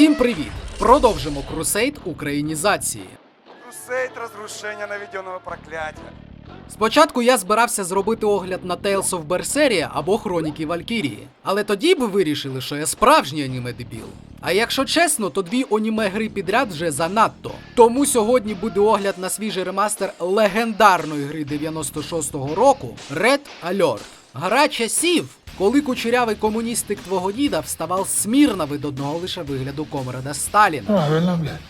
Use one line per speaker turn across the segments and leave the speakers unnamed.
Всім привіт! Продовжимо крусейд українізації.
Крусейд розрушення наведеного прокляття.
Спочатку я збирався зробити огляд на Tales of Berseria або Хроніки Валькірії, але тоді би вирішили, що я справжній аніме дебіл. А якщо чесно, то дві аніме гри підряд вже занадто. Тому сьогодні буде огляд на свіжий ремастер легендарної гри 96-го року Red Alert. Гра часів, коли кучерявий комуністик твого діда вставав смірно від одного лише вигляду комрада Сталіна.
Правильно, блядь.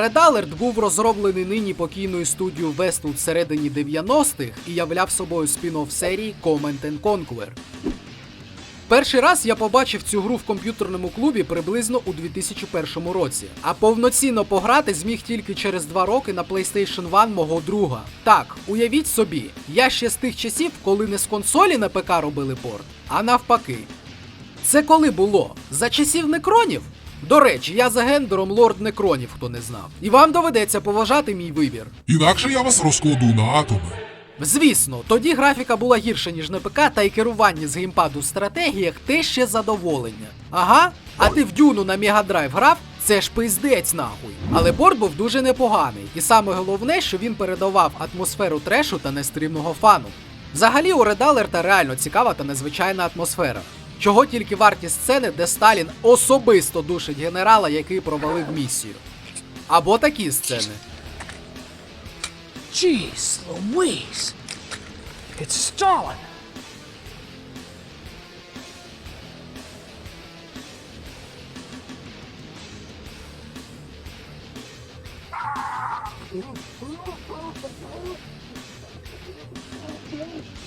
Red Alert був розроблений нині покійною студією Westwood всередині 90-х і являв собою спін-офф серії Command and Conquer. Перший раз я побачив цю гру в комп'ютерному клубі приблизно у 2001 році, а повноцінно пограти зміг тільки через два роки на PlayStation 1 мого друга. Так, уявіть собі, я ще з тих часів, коли не з консолі на ПК робили порт, а навпаки. Це коли було? За часів некронів? До речі, я за гендером лорд некронів, хто не знав. І вам доведеться поважати мій вибір.
Інакше я вас розкладу на атоми.
Звісно, тоді графіка була гірша, ніж на ПК, та й керування з геймпаду в стратегіях те ще задоволення. Ага, а ти в дюну на Мегадрайв грав? Це ж пиздець нахуй. Але порт був дуже непоганий, і саме головне, що він передавав атмосферу трешу та нестримного фану. Взагалі у Alert реально цікава та незвичайна атмосфера. Чого тільки варті сцени, де Сталін особисто душить генерала, який провалив місію. Або такі сцени.
Jeez Louise. It's Stalin.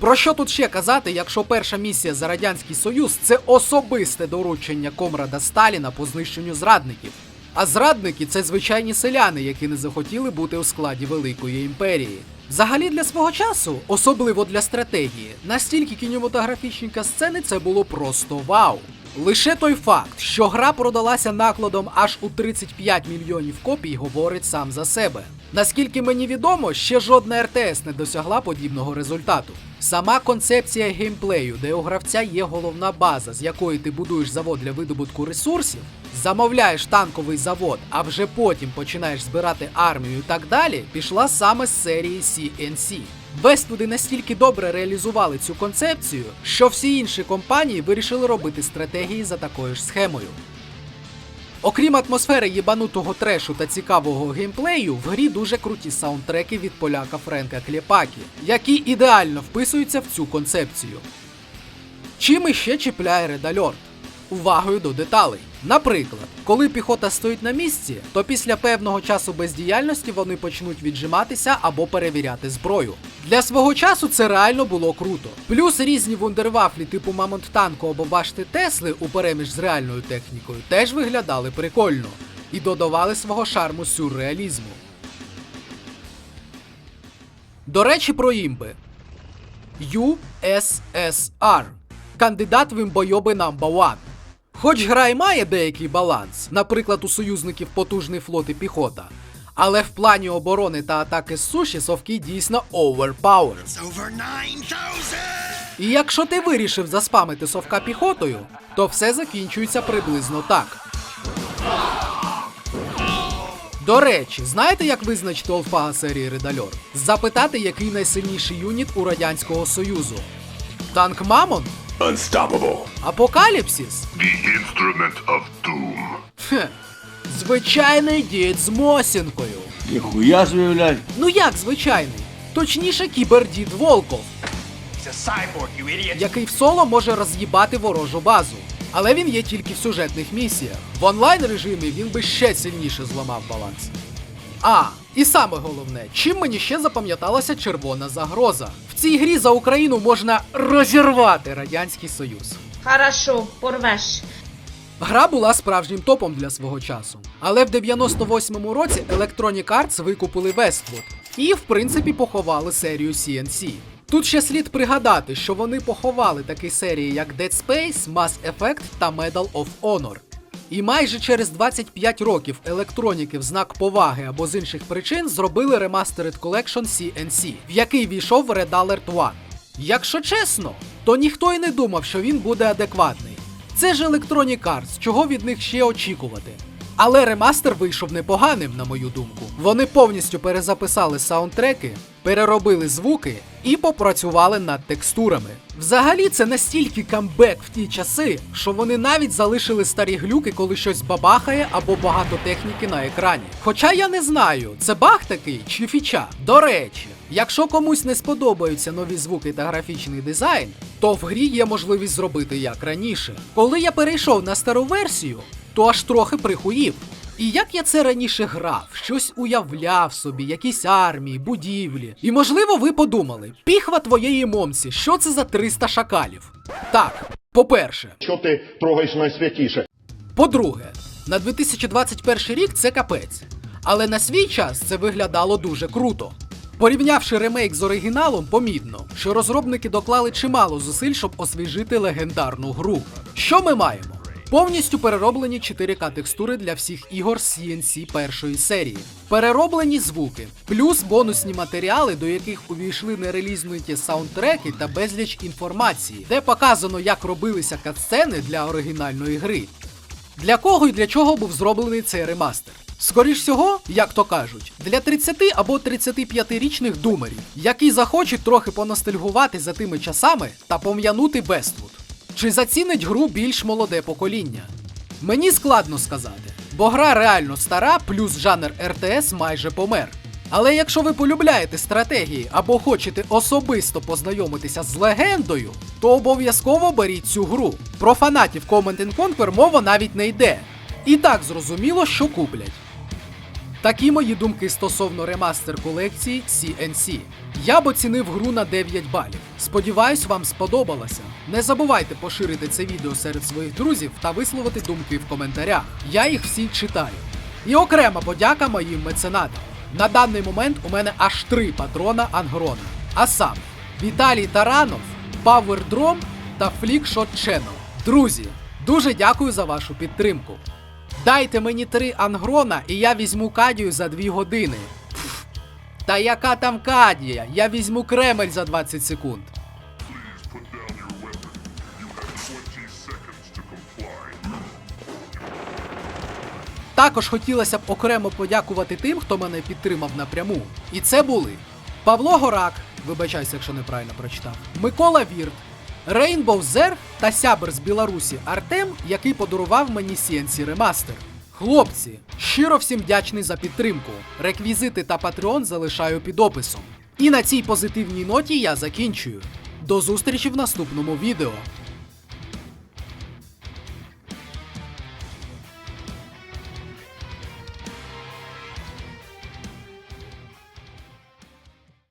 Про що тут ще казати, якщо перша місія за Радянський Союз це особисте доручення комрада Сталіна по знищенню зрадників. А зрадники це звичайні селяни, які не захотіли бути у складі Великої імперії. Взагалі для свого часу, особливо для стратегії, настільки кінематографічні сцени це було просто вау. Лише той факт, що гра продалася накладом аж у 35 мільйонів копій, говорить сам за себе. Наскільки мені відомо, ще жодна РТС не досягла подібного результату. Сама концепція геймплею, де у гравця є головна база, з якої ти будуєш завод для видобутку ресурсів, замовляєш танковий завод, а вже потім починаєш збирати армію і так далі, пішла саме з серії CNC. Вествуди настільки добре реалізували цю концепцію, що всі інші компанії вирішили робити стратегії за такою ж схемою. Окрім атмосфери єбанутого трешу та цікавого геймплею, в грі дуже круті саундтреки від поляка Френка Клєпакі, які ідеально вписуються в цю концепцію. Чим іще чіпляє Alert? Увагою до деталей. Наприклад, коли піхота стоїть на місці, то після певного часу бездіяльності вони почнуть віджиматися або перевіряти зброю. Для свого часу це реально було круто. Плюс різні вундервафлі типу Мамонт танку або башти Тесли у переміж з реальною технікою теж виглядали прикольно і додавали свого шарму сюрреалізму. До речі, про імби. USSR. Кандидат в імбойоби number one. Хоч гра й має деякий баланс, наприклад, у союзників потужний флот і піхота. Але в плані оборони та атаки з суші совки дійсно overpowered. І якщо ти вирішив заспамити совка піхотою, то все закінчується приблизно так. До речі, знаєте, як визначити олфага серії Редальор? Запитати, який найсильніший юніт у Радянського Союзу. Танк Мамон?
Unstoppable.
Апокаліпсис?
The instrument of doom.
Хе. Звичайний дід з Мосінкою.
Ніхуя собі.
Ну як звичайний? Точніше, кібердід Волков,
cyborg,
який в соло може роз'їбати ворожу базу. Але він є тільки в сюжетних місіях. В онлайн режимі він би ще сильніше зламав баланс. А, і саме головне, чим мені ще запам'яталася червона загроза. В цій грі за Україну можна розірвати Радянський Союз.
Хорошо, порвеш.
Гра була справжнім топом для свого часу. Але в 98-му році Electronic Arts викупили Westwood і, в принципі, поховали серію CNC. Тут ще слід пригадати, що вони поховали такі серії, як Dead Space, Mass Effect та Medal of Honor. І майже через 25 років електроніки в знак поваги або з інших причин зробили Remastered Collection CNC, в який війшов Red Alert 1. Якщо чесно, то ніхто й не думав, що він буде адекватний. Це ж Electronic Arts, чого від них ще очікувати. Але ремастер вийшов непоганим, на мою думку. Вони повністю перезаписали саундтреки, переробили звуки і попрацювали над текстурами. Взагалі, це настільки камбек в ті часи, що вони навіть залишили старі глюки, коли щось бабахає або багато техніки на екрані. Хоча я не знаю, це баг такий чи фіча. До речі, якщо комусь не сподобаються нові звуки та графічний дизайн, то в грі є можливість зробити як раніше. Коли я перейшов на стару версію, то аж трохи прихуїв. І як я це раніше грав, щось уявляв собі, якісь армії, будівлі. І можливо, ви подумали, піхва твоєї момці, що це за 300 шакалів? Так, по-перше,
Що ти трогаєш найсвятіше?
по-друге, на 2021 рік це капець. Але на свій час це виглядало дуже круто. Порівнявши ремейк з оригіналом, помітно, що розробники доклали чимало зусиль, щоб освіжити легендарну гру. Що ми маємо? Повністю перероблені 4К текстури для всіх ігор CNC першої серії, перероблені звуки, плюс бонусні матеріали, до яких увійшли нерелізнуті саундтреки та безліч інформації, де показано, як робилися катсцени для оригінальної гри. Для кого і для чого був зроблений цей ремастер? Скоріш всього, як то кажуть, для 30 або 35-річних думерів, які захочуть трохи поностальгувати за тими часами та пом'янути Бествуд. Чи зацінить гру більш молоде покоління? Мені складно сказати, бо гра реально стара, плюс жанр РТС майже помер. Але якщо ви полюбляєте стратегії або хочете особисто познайомитися з легендою, то обов'язково беріть цю гру. Про фанатів Command Conquer мова навіть не йде. І так зрозуміло, що куплять. Такі мої думки стосовно ремастер колекції CNC. Я б оцінив гру на 9 балів. Сподіваюсь, вам сподобалося. Не забувайте поширити це відео серед своїх друзів та висловити думки в коментарях. Я їх всі читаю. І окрема подяка моїм меценатам. На даний момент у мене аж три патрона Ангрона. А саме Віталій Таранов, Drom та Flickshot Channel. Друзі, дуже дякую за вашу підтримку. Дайте мені три ангрона, і я візьму кадію за дві години. Та яка там кадія? Я візьму Кремль за 20 секунд.
Put down your weapon. You have 20 seconds to comply.
Також хотілося б окремо подякувати тим, хто мене підтримав напряму. І це були Павло Горак, вибачайся, якщо неправильно прочитав, Микола Вірт, Рейнбоу Зер та сябр з Білорусі Артем, який подарував мені CNC ремастер. Хлопці, щиро всім вдячний за підтримку. Реквізити та Патреон залишаю під описом. І на цій позитивній ноті я закінчую. До зустрічі в наступному відео.